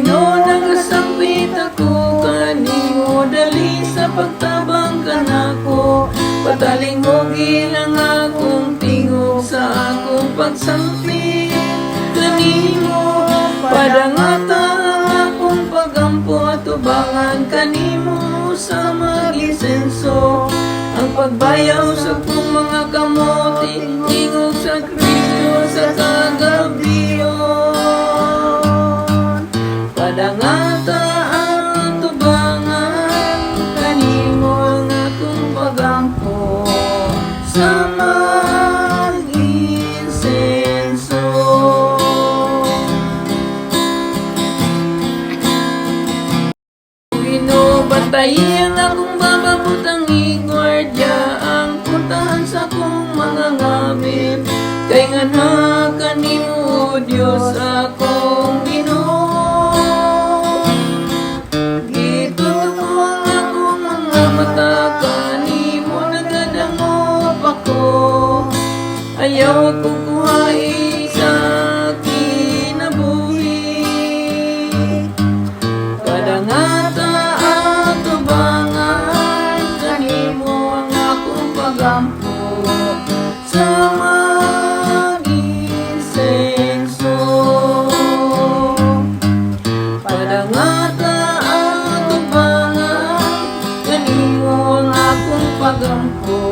Panginoon, nagasapit ako. Kanimo Dali sa pagtabang kanako Pataling mo gilang akong tingog Sa akong pagsampi Kanimo, padangata ang akong pagampo At ubangan. Kanimo sa magisenso Ang pagbayaw sa kong mga kamot Tingog sa Kristo sa kagabi. Padangata ang tubangan kanimo ang akong pagampo sa mag-insenso. Binobantayan akong bababutang Ayaw ako kuhain sa kinabuhi Kadangata ang tubangan Kanimo ang akong pagampo. Sa mag-insenso Padangata ang tubangan Kanimo ang akong pagampo